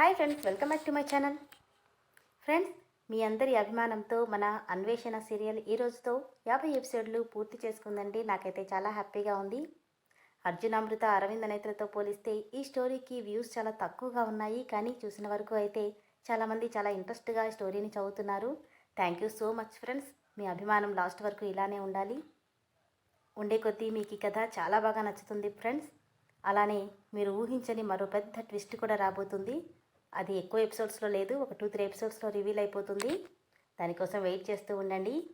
Hi friends welcome back to my channel. Friends మీ అందరి అభిమానంతో మన అన్వేషణ సీరియల్ ఈ రోజుతో యాభై ఎపిసోడ్లు పూర్తి చేసుకుందండి నాకైతే చాలా హ్యాపీగా ఉంది. అర్జున్ అమృత అరవింద్ నేత్రతో పోలిస్తే ఈ స్టోరీకి వ్యూస్ చాలా తక్కువగా ఉన్నాయి. కానీ చూసిన వరకు అయితే చాలామంది చాలా ఇంట్రెస్ట్గా స్టోరీని చదువుతున్నారు. Thank you so much friends మీ అభిమానం లాస్ట్ వరకు ఇలానే ఉండాలి. ఉండే కొద్దీ మీకు ఈ కథ చాలా బాగా నచ్చుతుంది ఫ్రెండ్స్ అలానే మీరు ఊహించని మరో పెద్ద ట్విస్ట్ కూడా రాబోతుంది. అది ఎక్కువ ఎపిసోడ్స్లో లేదు. ఒక టూ త్రీ ఎపిసోడ్స్లో రివీల్ అయిపోతుంది. దానికోసం వెయిట్ చేస్తూ ఉండండి.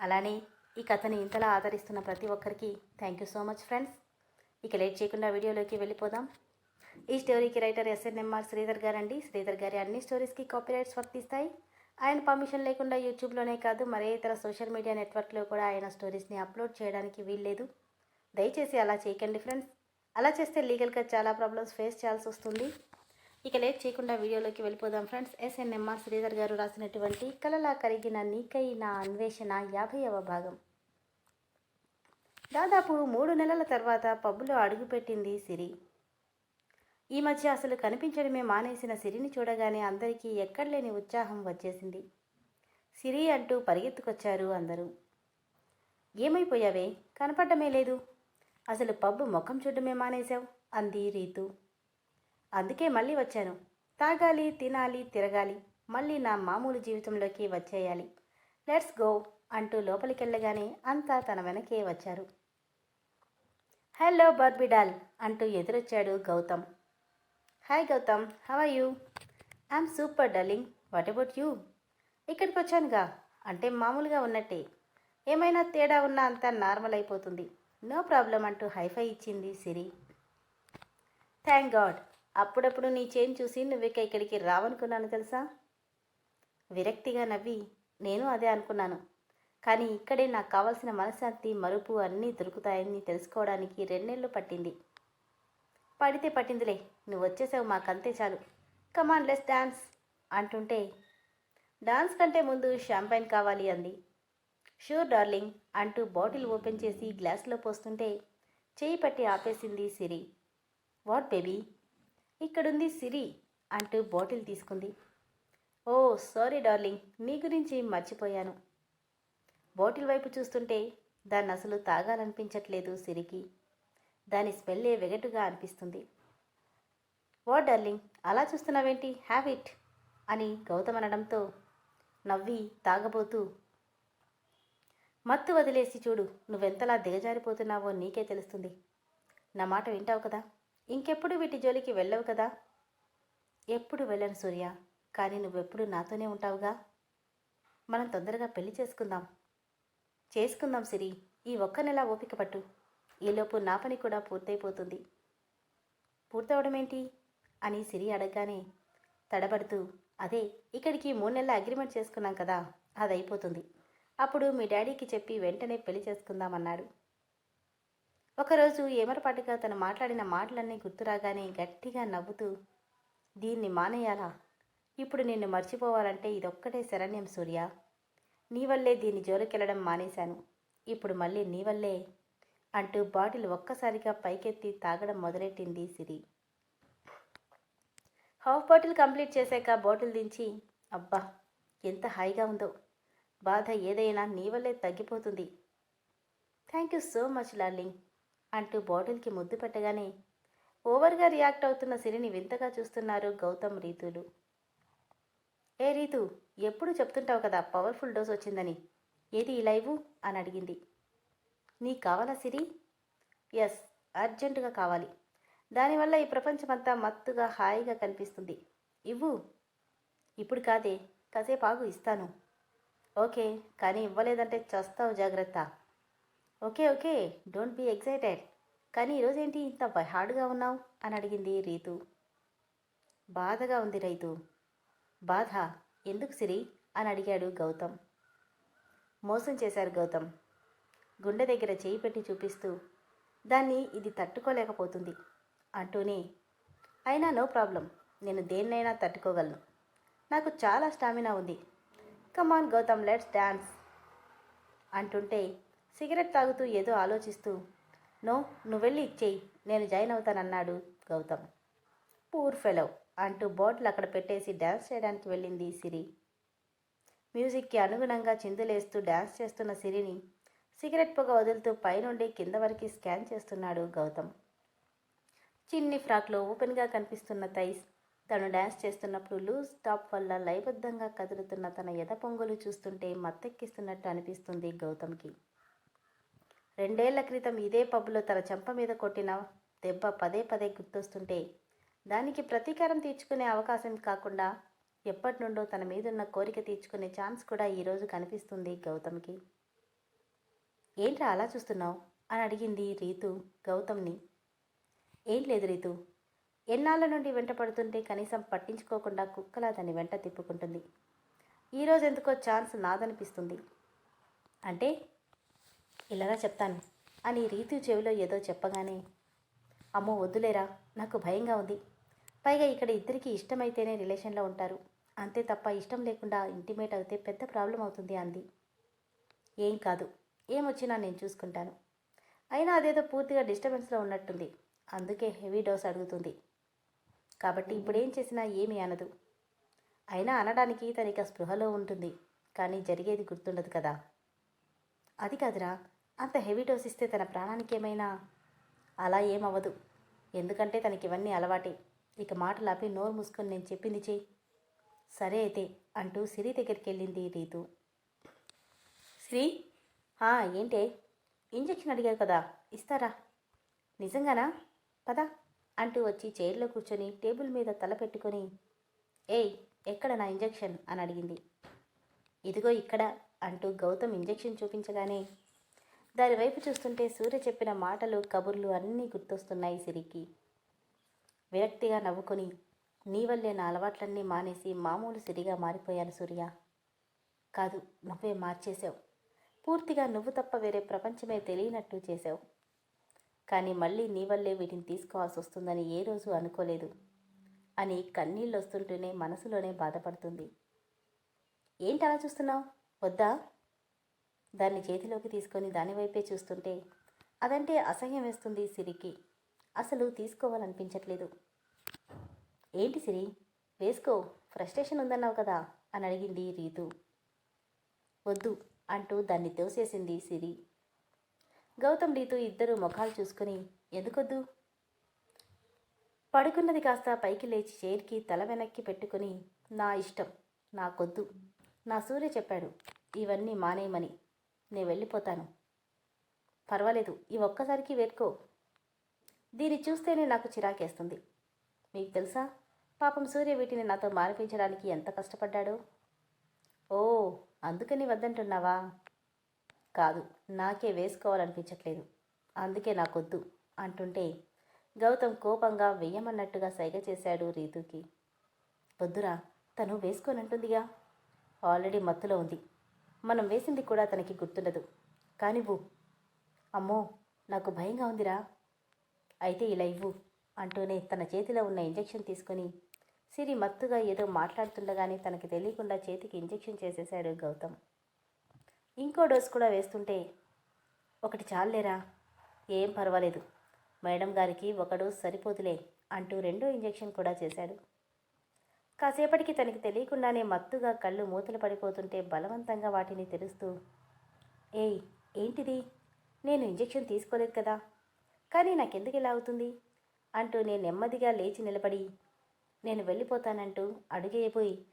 అలానే ఈ కథని ఇంతలా ఆదరిస్తున్న ప్రతి ఒక్కరికి thank you so much friends ఇక లేట్ చేయకుండా వీడియోలోకి వెళ్ళిపోదాం. ఈ స్టోరీకి రైటర్ ఎస్ఎన్ఎంఆర్ శ్రీధర్ గారండి. శ్రీధర్ గారి అన్ని స్టోరీస్కి కాపీరైట్స్ వర్తిస్తాయి. ఆయన పర్మిషన్ లేకుండా యూట్యూబ్లోనే కాదు మరే ఇతర సోషల్ మీడియా నెట్వర్క్లో కూడా ఆయన స్టోరీస్ని అప్లోడ్ చేయడానికి వీల్లేదు. దయచేసి అలా చేయకండి ఫ్రెండ్స్ అలా చేస్తే లీగల్గా చాలా ప్రాబ్లమ్స్ ఫేస్ చేయాల్సి వస్తుంది. ఇక లేట్ చేయకుండా వీడియోలోకి వెళ్ళిపోదాం ఫ్రెండ్స్. ఎస్ఎన్ఎంఆర్ శ్రీధర్ గారు రాసినటువంటి కలలా కరిగిన నీకై నా అన్వేషణ యాభైవ భాగం. దాదాపు మూడు నెలల తర్వాత పబ్బులో అడుగుపెట్టింది సిరి. ఈ మధ్య అసలు కనిపించడమే మానేసిన సిరిని చూడగానే అందరికీ ఎక్కడలేని ఉత్సాహం వచ్చేసింది. సిరి అంటూ పరిగెత్తుకొచ్చారు అందరూ. ఏమైపోయావే? కనపడమే లేదు. అసలు పబ్బు ముఖం చూడమే మానేశావు? అంది రీతు. అందుకే మళ్ళీ వచ్చాను. తాగాలి తినాలి తిరగాలి. మళ్ళీ నా మామూలు జీవితంలోకి వచ్చేయాలి. లెట్స్ గో అంటూ లోపలికెళ్ళగానే అంతా తన వెనకే వచ్చారు. హలో బర్బిడాల్ అంటూ ఎదురొచ్చాడు Gautam. Hi Gautam how you? I'm super darling what about you? ఇక్కడికి వచ్చానుగా. అంటే మామూలుగా ఉన్నట్టే. ఏమైనా తేడా ఉన్నా అంతా నార్మల్ అయిపోతుంది. నో ప్రాబ్లం అంటూ హైఫై ఇచ్చింది సిరి. Thank God. అప్పుడప్పుడు నీ చేయి చూసి నువ్వు ఇక్కడికి రావనుకున్నాను తెలుసా? విరక్తిగా నవ్వి నేను అదే అనుకున్నాను. కానీ ఇక్కడే నాకు కావాల్సిన మనశ్శాంతి మరుపు అన్నీ దొరుకుతాయని తెలుసుకోవడానికి రెండేళ్ళు పట్టింది. పడితే పట్టిందిలే నువ్వు వచ్చేసావు మాకంతే చాలు. కమాన్ లెస్ డాన్స్ అంటుంటే డాన్స్ కంటే ముందు షాంపైన్ కావాలి అంది. షూర్ డార్లింగ్ అంటూ బాటిల్ ఓపెన్ చేసి గ్లాస్లో పోస్తుంటే చేయి పట్టి ఆపేసింది సిరి. What baby? ఇక్కడుంది సిరి అంటూ బాటిల్ తీసుకుంది. ఓ సారీ డార్లింగ్ నీ గురించి మర్చిపోయాను. బాటిల్ వైపు చూస్తుంటే దాన్ని అసలు తాగాలనిపించట్లేదు సిరికి. దాని స్మెల్లే వెగటుగా అనిపిస్తుంది. వాట్ డార్లింగ్ అలా చూస్తున్నావేంటి? హ్యావ్ ఇట్ అని గౌతమ్ అనడంతో నవ్వి తాగబోతూ మత్తు వదిలేసి చూడు నువ్వెంతలా దిగజారిపోతున్నావో నీకే తెలుస్తుంది. నా మాట వింటావు కదా? ఇంకెప్పుడు వీటి జోలికి వెళ్ళవు కదా? ఎప్పుడు వెళ్ళను సూర్య కానీ నువ్వెప్పుడు నాతోనే ఉంటావుగా? మనం తొందరగా పెళ్ళి చేసుకుందాం. చేసుకుందాం సిరి ఈ ఒక్క నెల ఓపిక పట్టు. ఈలోపు నా పని కూడా పూర్తయిపోతుంది. పూర్తవడం ఏంటి అని సిరి అడగగానే తడబడుతూ అదే ఇక్కడికి మూడు నెలల అగ్రిమెంట్ చేసుకున్నాం కదా అది అయిపోతుంది అప్పుడు మీ డాడీకి చెప్పి వెంటనే పెళ్ళి చేసుకుందామన్నాడు ఒకరోజు ఏమరపాటుగా తను మాట్లాడిన మాటలన్నీ గుర్తురాగానే గట్టిగా నవ్వుతూ దీన్ని మానేయాలా? ఇప్పుడు నిన్ను మర్చిపోవాలంటే ఇదొక్కటే శరణ్యం సూర్య. నీ వల్లే దీన్ని జోలికెళ్ళడం మానేశాను. ఇప్పుడు మళ్ళీ నీ వల్లే అంటూ బాటిల్ ఒక్కసారిగా పైకెత్తి తాగడం మొదలెట్టింది సిరి. హాఫ్ బాటిల్ కంప్లీట్ చేశాక బాటిల్ దించి అబ్బా ఎంత హాయిగా ఉందో. బాధ ఏదైనా నీ వల్లే తగ్గిపోతుంది. Thank you so much darling అంటూ బాటిల్కి ముద్దు పెట్టగానే ఓవర్గా రియాక్ట్ అవుతున్న సిరిని వింతగా చూస్తున్నారు గౌతమ్ రీతులు. ఏ రీతు ఎప్పుడు చెప్తుంటావు కదా పవర్ఫుల్ డోస్ వచ్చిందని? ఏది ఈ లైవు? అని అడిగింది. నీకు కావాలా సిరి? ఎస్ అర్జెంటుగా కావాలి. దానివల్ల ఈ ప్రపంచమంతా మత్తుగా హాయిగా కనిపిస్తుంది. ఇవ్వు. ఇప్పుడు కాదే కాసేపు ఆగు ఇస్తాను. ఓకే కానీ ఇవ్వలేదంటే చస్తావు జాగ్రత్త. Okay okay don't be excited. కానీ ఈరోజేంటి ఇంత హార్డ్గా ఉన్నావు? అని అడిగింది రీతు. బాధగా ఉంది రైతు. బాధ? ఎందుకు సిరి? అని అడిగాడు గౌతమ్. మోసం చేశారు గౌతమ్. గుండె దగ్గర చేయి పెట్టి చూపిస్తూ దాన్ని ఇది తట్టుకోలేకపోతుంది అంటూనే అయినా నో ప్రాబ్లం నేను దేన్నైనా తట్టుకోగలను. నాకు చాలా స్టామినా ఉంది. Come on Gautam let's dance అంటుంటే సిగరెట్ తాగుతూ ఏదో ఆలోచిస్తూ నో నువ్వు వెళ్ళి ఇచ్చేయి నేను జాయిన్ అవుతానన్నాడు గౌతమ్. పూర్ ఫెలో అంటూ బాటిల్ అక్కడ పెట్టేసి డ్యాన్స్ చేయడానికి వెళ్ళింది సిరి. మ్యూజిక్కి అనుగుణంగా చిందులేస్తూ డ్యాన్స్ చేస్తున్న సిరిని సిగరెట్ పొగ వదులుతూ పైనుండి కింద వరకు స్కాన్ చేస్తున్నాడు గౌతమ్. చిన్ని ఫ్రాక్లో ఓపెన్గా కనిపిస్తున్న థైస్ తను డ్యాన్స్ చేస్తున్నప్పుడు లూజ్ టాప్ వల్ల లయబద్ధంగా కదులుతున్న తన ఎద పొంగులు చూస్తుంటే మత్తెక్కిస్తున్నట్టు అనిపిస్తుంది గౌతమ్కి. రెండేళ్ళ క్రితం ఇదే పబ్లో తన చెంప మీద కొట్టిన దెబ్బ పదే పదే గుర్తొస్తుంటే దానికి ప్రతీకారం తీర్చుకునే అవకాశం కాకుండా ఎప్పటి నుండో తన మీదున్న కోరిక తీర్చుకునే ఛాన్స్ కూడా ఈరోజు కనిపిస్తుంది గౌతమ్కి. ఏంట్రా అలా చూస్తున్నావు? అని అడిగింది రీతు గౌతమ్ని. ఏం లేదు రీతు ఎన్నాళ్ళ నుండి వెంట పడుతుంటే కనీసం పట్టించుకోకుండా కుక్కలా దాన్ని వెంట తిప్పుకుంటుంది. ఈరోజు ఎందుకో ఛాన్స్ నాదనిపిస్తుంది. అంటే ఇలాగా చెప్తాను అని రీతు చెవిలో ఏదో చెప్పగానే అమ్మో వద్దులేరా నాకు భయంగా ఉంది. పైగా ఇక్కడ ఇద్దరికి ఇష్టమైతేనే రిలేషన్లో ఉంటారు. అంతే తప్ప ఇష్టం లేకుండా ఇంటిమేట్ అయితే పెద్ద ప్రాబ్లం అవుతుంది అంది. ఏం కాదు ఏమొచ్చినా నేను చూసుకుంటాను. అయినా అదేదో పూర్తిగా డిస్టర్బెన్స్లో ఉన్నట్టుంది. అందుకే హెవీ డోస్ అడుగుతుంది. కాబట్టి ఇప్పుడేం చేసినా ఏమీ అనదు. అయినా అనడానికి తనిక స్పృహలో ఉంటుంది. కానీ జరిగేది గుర్తుండదు కదా. అది కాదురా అంత హెవీ డోస్ ఇస్తే తన ప్రాణానికి ఏమైనా? అలా ఏమవ్వదు. ఎందుకంటే తనకి ఇవన్నీ అలవాటే. ఇక మాటలు ఆపి నోరు మూసుకొని నేను చెప్పింది చేయి సరే అయితే అంటూ సిరి దగ్గరికి వెళ్ళింది రీతు. శ్రీ "హా, ఏంటే? ఇంజెక్షన్ అడిగారు కదా. ఇస్తారా? నిజంగానా? పదా. అంటూ వచ్చి చైర్లో కూర్చొని టేబుల్ మీద తల పెట్టుకొని ఏయ్ ఎక్కడ నా ఇంజెక్షన్? అని అడిగింది. ఇదిగో ఇక్కడ అంటూ గౌతమ్ ఇంజెక్షన్ చూపించగానే దాని వైపు చూస్తుంటే సూర్య చెప్పిన మాటలు కబుర్లు అన్నీ గుర్తొస్తున్నాయి సిరికి. విరక్తిగా నవ్వుకొని నీ వల్లే నా అలవాట్లన్నీ మానేసి మామూలు సిరిగా మారిపోయాను సూర్య. కాదు నువ్వే మార్చేశావు. పూర్తిగా నువ్వు తప్ప వేరే ప్రపంచమే తెలియనట్టు చేశావు. కానీ మళ్ళీ నీ వల్లే వీటిని తీసుకోవాల్సి వస్తుందని ఏ రోజు అనుకోలేదు. అని కన్నీళ్ళు వస్తుంటేనే మనసులోనే బాధపడుతుంది. ఏంటి అలా చూస్తున్నావు? వద్దా? దాన్ని చేతిలోకి తీసుకొని దాని వైపే చూస్తుంటే అదంటే అసహ్యం వేస్తుంది సిరికి. అసలు తీసుకోవాలనిపించట్లేదు. ఏంటి సిరి? వేసుకో ఫ్రస్ట్రేషన్ ఉందన్నావు కదా? అని అడిగింది రీతు. వద్దు అంటూ దాన్ని తోసేసింది సిరి. గౌతమ్ డీతో ఇద్దరు ముఖాలు చూసుకుని ఎందుకొద్దు? పడుకున్నది కాస్త పైకి లేచి చైర్కి తల వెనక్కి పెట్టుకుని నా ఇష్టం నాకొద్దు. నా సూర్య చెప్పాడు ఇవన్నీ మానేయమని. నేను వెళ్ళిపోతాను. పర్వాలేదు ఈ ఒక్కసారికి వేర్కో. దీన్ని చూస్తేనే నాకు చిరాకేస్తుంది. మీకు తెలుసా? పాపం సూర్య వీటిని నాతో మానిపించడానికి ఎంత కష్టపడ్డాడో. ఓ అందుకని వద్దంటున్నావా? కాదు నాకే వేసుకోవాలనిపించట్లేదు. అందుకే నాకొద్దు అంటుంటే గౌతమ్ కోపంగా వెయ్యమన్నట్టుగా సైగ చేశాడు రీతుకి. వద్దురా తను వేసుకోనంటుందిగా. ఆల్రెడీ మత్తులో ఉంది. మనం వేసింది కూడా తనకి గుర్తుండదు. కానివ్వు అమ్మో నాకు భయంగా ఉందిరా. అయితే ఇలా ఇవ్వు అంటూనే తన చేతిలో ఉన్న ఇంజెక్షన్ తీసుకొని సిరి మత్తుగా ఏదో మాట్లాడుతుండగానే తనకి తెలియకుండా చేతికి ఇంజెక్షన్ చేసేశాడు గౌతమ్. ఇంకో డోస్ కూడా వేస్తుంటే ఒకటి చాలేరా ఏం పర్వాలేదు. మేడం గారికి ఒక డోస్ సరిపోతులే అంటూ రెండో ఇంజెక్షన్ కూడా చేశాడు. కాసేపటికి తనకి తెలియకుండానే మత్తుగా కళ్ళు మూతలు పడిపోతుంటే బలవంతంగా వాటిని తెరుస్తూ ఏయ్ ఏంటిది? నేను ఇంజెక్షన్ తీసుకోలేదు కదా. కానీ నాకెందుకు ఇలా అవుతుంది? అంటూ నేను నెమ్మదిగా లేచి నిలబడి నేను వెళ్ళిపోతానంటూ అడుగేయబోయి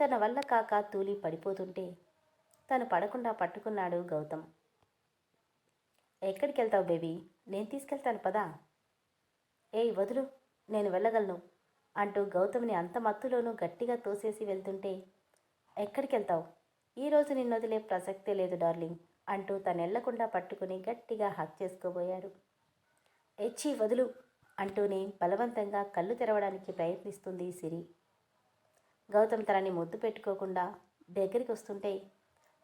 తన వల్ల కాక తూలి పడిపోతుంటే తను పడకుండా పట్టుకున్నాడు గౌతమ్. ఎక్కడికి వెళ్తావు బేబీ? నేను తీసుకెళ్తాను పదా. ఏయ్ వదులు నేను వెళ్ళగలను అంటూ గౌతమ్ని అంత మత్తులోనూ గట్టిగా తోసేసి వెళ్తుంటే ఎక్కడికి వెళ్తావు? ఈరోజు నిన్ను వదిలే ప్రసక్తే లేదు డార్లింగ్ అంటూ తనెళ్ళకుండా పట్టుకుని గట్టిగా హక్ చేసుకోబోయాడు. ఎచ్చి వదులు అంటూనే బలవంతంగా కళ్ళు తెరవడానికి ప్రయత్నిస్తుంది సిరి. గౌతమ్ తనని ముద్దు పెట్టుకోకుండా దగ్గరికి వస్తుంటే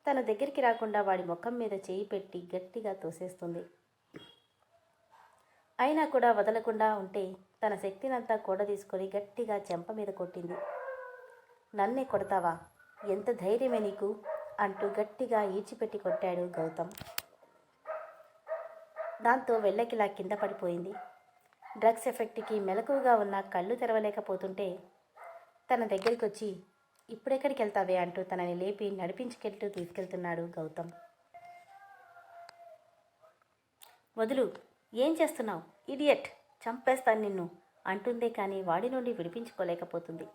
తన దగ్గరికి రాకుండా వాడి ముఖం మీద చేయి పెట్టి గట్టిగా తోసేస్తుంది. అయినా కూడా వదలకుండా ఉంటే తన శక్తినంతా కూడ తీసుకొని గట్టిగా చెంప మీద కొట్టింది. నన్నే కొడతావా? ఎంత ధైర్యమే నీకు? అంటూ గట్టిగా ఈడ్చిపెట్టి కొట్టాడు గౌతమ్. దాంతో వెళ్ళకిలా కింద పడిపోయింది. డ్రగ్స్ ఎఫెక్ట్కి మెలకువగా ఉన్న కళ్ళు తెరవలేకపోతుంటే తన దగ్గరికి వచ్చి ఇప్పుడెక్కడికి వెళ్తావే అంటూ తనని లేపి నడిపించుకెళ్తూ తీసుకెళ్తున్నాడు గౌతమ్. వదులు ఏం చేస్తున్నావు? ఇడియట్ చంపేస్తాను నిన్ను అంటుందే కానీ వాడి నుండి విడిపించుకోలేకపోతుంది.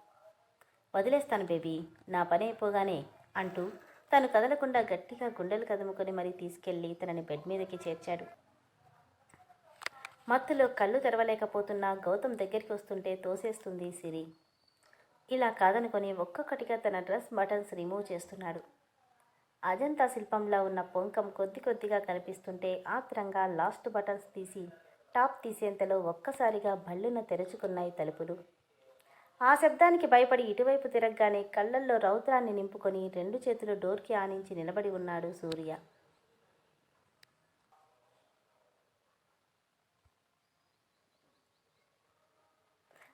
వదిలేస్తాను బేబీ నా పని అయిపోగానే అంటూ తను కదలకుండా గట్టిగా గుండెలు కదుముకొని మరీ తీసుకెళ్ళి తనని బెడ్ మీదకి చేర్చాడు. మత్తులో కళ్ళు తెరవలేకపోతున్న గౌతమ్ దగ్గరికి వస్తుంటే తోసేస్తుంది సిరి. ఇలా కాదనుకొని ఒక్కొక్కటిగా తన డ్రెస్ బటన్స్ రిమూవ్ చేస్తున్నాడు. అజంతా శిల్పంలో ఉన్న పొంకం కొద్ది కొద్దిగా కనిపిస్తుంటే ఆత్రంగా లాస్ట్ బటన్స్ తీసి టాప్ తీసేంతలో ఒక్కసారిగా భళ్ళున తెరుచుకున్నాయి తలుపులు. ఆ శబ్దానికి భయపడి ఇటువైపు తిరగగానే కళ్ళల్లో రౌద్రాన్ని నింపుకొని రెండు చేతులు డోర్కి ఆనించి నిలబడి ఉన్నాడు సూర్య.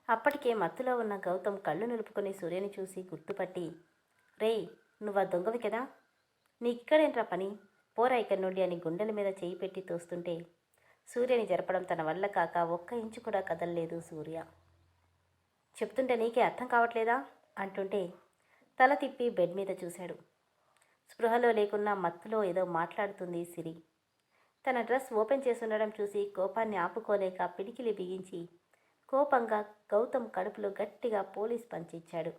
అప్పటికే మత్తులో ఉన్న గౌతమ్ కళ్ళు నిలుపుకొని సూర్యని చూసి గుర్తుపట్టి రేయ్ నువ్వా దొంగవి కదా? నీకిక్కడేంట్రా పని? పోరా ఇక్కడి నుండి అని గుండెల మీద చేయి పెట్టి తోస్తుంటే సూర్యని జరపడం తన వల్ల కాక ఒక్క ఇంచు కూడా కదలలేదు సూర్య. చెప్తుంటే నీకే అర్థం కావట్లేదా? అంటుంటే తల తిప్పి బెడ్ మీద చూశాడు. స్పృహలో లేకున్నా మత్తులో ఏదో మాట్లాడుతుంది సిరి. తన డ్రెస్ ఓపెన్ చేసుండడం చూసి కోపాన్ని ఆపుకోలేక పిడికిలి బిగించి కోపంగా గౌతమ్ కడుపులో గట్టిగా పోలీస్ పంచిచ్చాడు.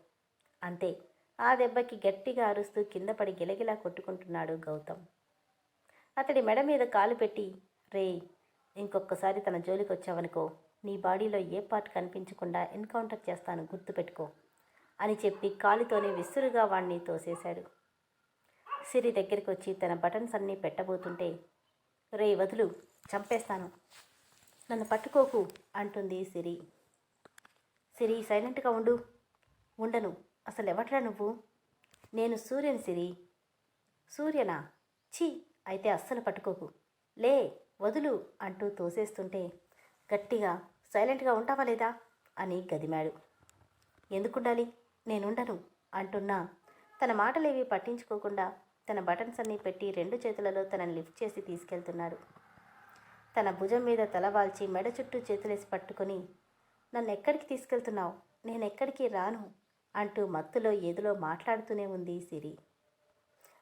అంతే ఆ దెబ్బకి గట్టిగా అరుస్తూ కింద పడి గిలగిలా కొట్టుకుంటున్నాడు గౌతమ్. అతడి మెడ మీద కాలు పెట్టి రే ఇంకొకసారి తన జోలికి వచ్చావనుకో నీ బాడీలో ఏ పార్ట్ కనిపించకుండా ఎన్కౌంటర్ చేస్తాను గుర్తుపెట్టుకో అని చెప్పి కాలితోనే విసురుగా వాణ్ణి తోసేశాడు. సిరి దగ్గరికి వచ్చి తన బటన్స్ అన్నీ పెట్టబోతుంటే రే వదులు చంపేస్తాను. నన్ను పట్టుకోకు అంటుంది సిరి. సిరి సైలెంట్గా ఉండు. ఉండను. అసలు ఎవట్రా నువ్వు? నేను సూర్యని సిరి. సూర్యనా? ఛీ అయితే అస్సలు పట్టుకోకు. లే వదులు అంటూ తోసేస్తుంటే గట్టిగా సైలెంట్గా ఉంటావా లేదా? అని గదిమాడు. ఎందుకుండాలి? నేనుండను అంటున్నా. తన మాటలేవి పట్టించుకోకుండా తన బటన్స్ అన్నీ పెట్టి రెండు చేతులలో తనని లిఫ్ట్ చేసి తీసుకెళ్తున్నాడు. తన భుజం మీద తలవాల్చి మెడ చుట్టూ చేతులేసి పట్టుకొని నన్ను ఎక్కడికి తీసుకెళ్తున్నావు? నేను ఎక్కడికి రాను? అంటూ మత్తులో ఏదిలో మాట్లాడుతూనే ఉంది సిరి.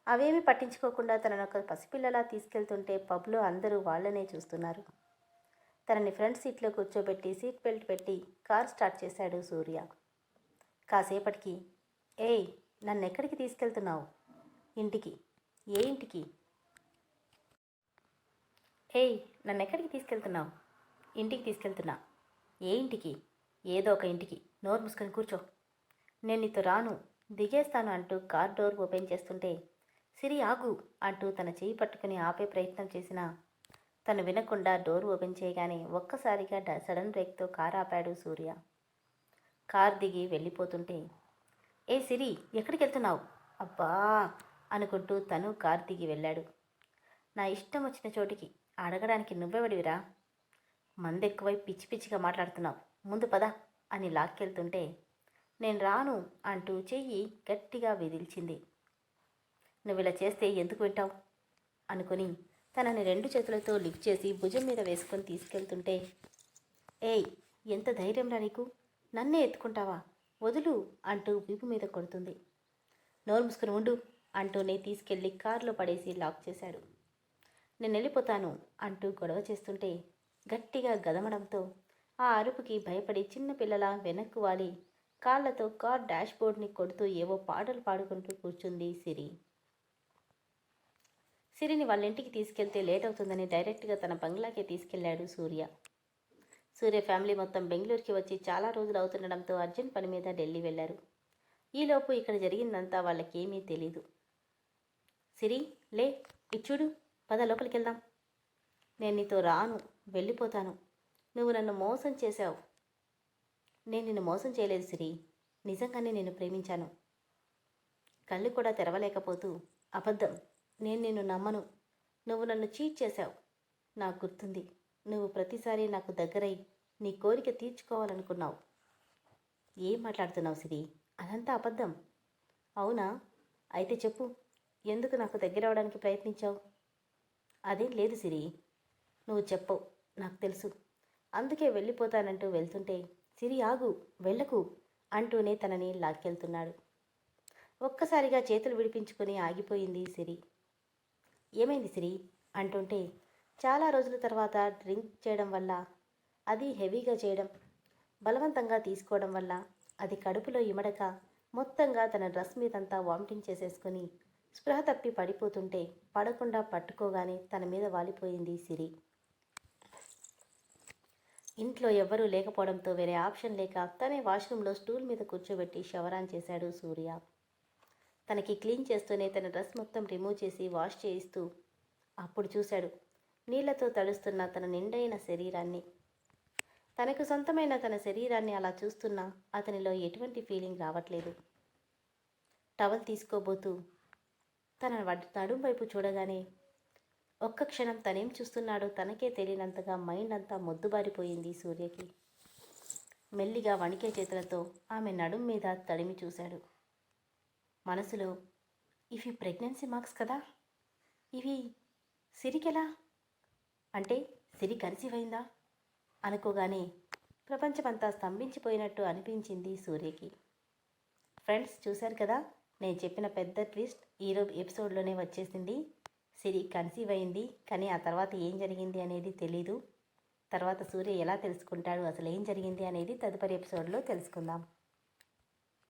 అవేమీ పట్టించుకోకుండా తనను ఒక పసిపిల్లలా తీసుకెళ్తుంటే పబ్లో అందరూ వాళ్ళనే చూస్తున్నారు. తనని ఫ్రంట్ సీట్లో కూర్చోబెట్టి సీట్ బెల్ట్ పెట్టి కార్ స్టార్ట్ చేశాడు సూర్య. కాసేపటికి ఏయ్ నన్ను ఎక్కడికి తీసుకెళ్తున్నావు? ఇంటికి? ఏ ఇంటికి? ఏయ్ నన్ను ఎక్కడికి తీసుకెళ్తున్నావు? ఇంటికి తీసుకెళ్తున్నా. ఏ ఇంటికి? ఏదో ఒక ఇంటికి. నోరు మూసుకొని కూర్చో. నేను నీతో రాను. దిగేస్తాను అంటూ కార్ డోర్ ఓపెన్ చేస్తుంటే సిరి ఆగు అంటూ తన చేయి పట్టుకుని ఆపే ప్రయత్నం చేసినా తను వినకుండా డోర్ ఓపెన్ చేయగానే ఒక్కసారిగా డ- సడన్ బ్రేక్తో కార్ ఆపాడు సూర్య. కార్ దిగి వెళ్ళిపోతుంటే ఏ సిరి ఎక్కడికి వెళ్తున్నావు? అబ్బా అనుకుంటూ తను కార్ దిగి వెళ్ళాడు. నా ఇష్టం వచ్చిన చోటికి అడగడానికి నువ్వెవడివిరా మందెక్కువై పిచ్చి పిచ్చిగా మాట్లాడుతున్నావు. ముందు పద అని లాక్కెళ్తుంటే నేను రాను అంటూ చెయ్యి గట్టిగా విదిల్చింది. నువ్వు ఇలా చేస్తే ఎందుకు వింటావు? అనుకుని తనని రెండు చేతులతో లిఫ్ట్ చేసి భుజం మీద వేసుకొని తీసుకెళ్తుంటే ఏయ్ ఎంత ధైర్యంరా నీకు? నన్నే ఎత్తుకుంటావా? వదులు అంటూ వీపు మీద కొడుతుంది. నోరు మూసుకుని ఉండు అంటూనే తీసుకెళ్ళి కారులో పడేసి లాక్ చేశాడు. నేను వెళ్ళిపోతాను అంటూ గొడవ చేస్తుంటే గట్టిగా గదమడంతో ఆ అరుపుకి భయపడి చిన్నపిల్లల వెనక్కు వాలి కాళ్ళతో కార్ డాష్ బోర్డ్ని కొడుతూ ఏవో పాటలు పాడుకుంటూ కూర్చుంది సిరి. సిరిని వాళ్ళ ఇంటికి తీసుకెళ్తే లేట్ అవుతుందని డైరెక్ట్గా తన బంగ్లాకే తీసుకెళ్ళాడు సూర్య. సూర్య ఫ్యామిలీ మొత్తం బెంగళూరుకి వచ్చి చాలా రోజులు అవుతుండడంతో అర్జెంట్ పని మీద ఢిల్లీ వెళ్ళారు ఈలోపు ఇక్కడ జరిగిందంతా వాళ్ళకేమీ తెలీదు. సిరి లే ఇచ్చుడు. పద లోపలికి వెళ్దాం నేను నీతో రాను వెళ్ళిపోతాను. నువ్వు నన్ను మోసం చేశావు. నేను నిన్ను మోసం చేయలేదు సిరి. నిజంగానే నేను ప్రేమించాను. కళ్ళు కూడా తెరవలేకపోతూ అబద్ధం. నేను నిన్ను నమ్మను. నువ్వు నన్ను చీట్ చేశావు. నాకు గుర్తుంది. నువ్వు ప్రతిసారి నాకు దగ్గరై నీ కోరిక తీర్చుకోవాలనుకున్నావు. ఏం మాట్లాడుతున్నావు సిరి? అదంతా అబద్ధం. అవునా? అయితే చెప్పు. ఎందుకు నాకు దగ్గర అవడానికి ప్రయత్నించావు? అదేం లేదు సిరి. నువ్వు చెప్పవు నాకు తెలుసు. అందుకే వెళ్ళిపోతానంటూ వెళ్తుంటే సిరి ఆగు వెళ్ళకు అంటూనే తనని లాక్కెళ్తున్నాడు. ఒక్కసారిగా చేతులు విడిపించుకొని ఆగిపోయింది సిరి. ఏమైంది సిరి? అంటుంటే చాలా రోజుల తర్వాత డ్రింక్ చేయడం వల్ల అది హెవీగా చేయడం బలవంతంగా తీసుకోవడం వల్ల అది కడుపులో ఇమడక మొత్తంగా తన డ్రెస్ మీదంతా వామిటింగ్ చేసేసుకుని స్పృహ తప్పి పడిపోతుంటే పడకుండా పట్టుకోగానే తన మీద వాలిపోయింది సిరి. ఇంట్లో ఎవ్వరూ లేకపోవడంతో వేరే ఆప్షన్ లేక తనే వాష్రూమ్లో స్టూల్ మీద కూర్చోబెట్టి షవరాన్ చేశాడు సూర్య. తనకి క్లీన్ చేస్తూనే తన డ్రెస్ మొత్తం రిమూవ్ చేసి వాష్ చేయిస్తూ అప్పుడు చూశాడు నీళ్ళతో తడుస్తున్న తన నిండైన శరీరాన్ని. తనకు సొంతమైన తన శరీరాన్ని అలా చూస్తున్నా అతనిలో ఎటువంటి ఫీలింగ్ రావట్లేదు. టవల్ తీసుకోబోతూ తన వడ్- నడుం వైపు చూడగానే ఒక్క క్షణం తనేం చూస్తున్నాడో తనకే తెలియనంతగా మైండ్ అంతా మొద్దుబారిపోయింది సూర్యకి. మెల్లిగా వణికే చేతులతో ఆమె నడుం మీద తడిమి చూశాడు. మనసులో ఇవి ప్రెగ్నెన్సీ మార్క్స్ కదా? ఇవి సిరికెలా? అంటే సిరి కన్సీవ్ అనుకోగానే ప్రపంచమంతా స్తంభించిపోయినట్టు అనిపించింది సూర్యకి. ఫ్రెండ్స్ చూశారు కదా? నేను చెప్పిన పెద్ద ట్విస్ట్ ఈరోజు ఎపిసోడ్లోనే వచ్చేసింది. సిరి కన్సీవ్ అయింది కానీ ఆ తర్వాత ఏం జరిగింది అనేది తెలీదు. తర్వాత సూర్య ఎలా తెలుసుకుంటాడు అసలు ఏం జరిగింది అనేది తదుపరి ఎపిసోడ్లో తెలుసుకుందాం.